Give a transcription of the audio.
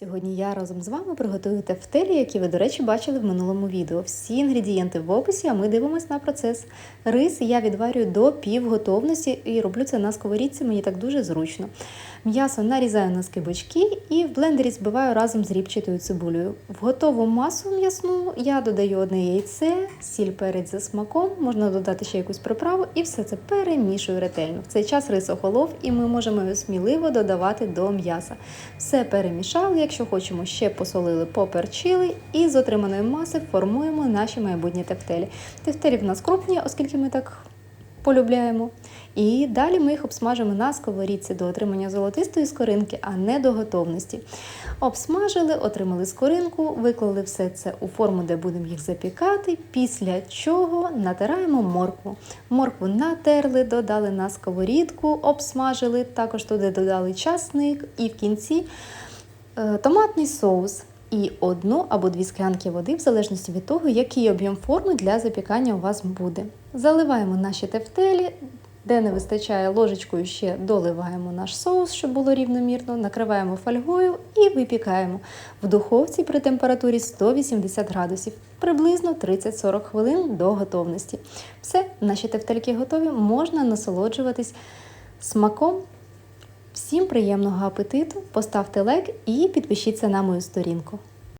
Сьогодні я разом з вами приготую тефтелі, які ви, до речі, бачили в минулому відео. Всі інгредієнти в описі, а ми дивимося на процес. Рис я відварюю до півготовності і роблю це на сковорідці, мені так дуже зручно. М'ясо нарізаю на скибочки і в блендері збиваю разом з ріпчатою цибулею. В готову масу м'ясну я додаю одне яйце, сіль перець за смаком, можна додати ще якусь приправу і все це перемішую ретельно. В цей час рис охолов і ми можемо його сміливо додавати до м'яса. Все перемішали, якщо хочемо, ще посолили, поперчили і з отриманої маси формуємо наші майбутні тефтелі. Тефтелі в нас крупні, оскільки ми так полюбляємо. І далі ми їх обсмажимо на сковорідці до отримання золотистої скоринки, а не до готовності. Обсмажили, отримали скоринку, виклали все це у форму, де будемо їх запікати, після чого натираємо моркву. Моркву натерли, додали на сковорідку, обсмажили, також туди додали часник і в кінці томатний соус. І одну або дві склянки води, в залежності від того, який об'єм форми для запікання у вас буде. Заливаємо наші тефтелі, де не вистачає ложечкою, ще доливаємо наш соус, щоб було рівномірно, накриваємо фольгою і випікаємо в духовці при температурі 180 градусів, приблизно 30-40 хвилин до готовності. Все, наші тефтельки готові, можна насолоджуватись смаком. Всім приємного апетиту, поставте лайк і підпишіться на мою сторінку.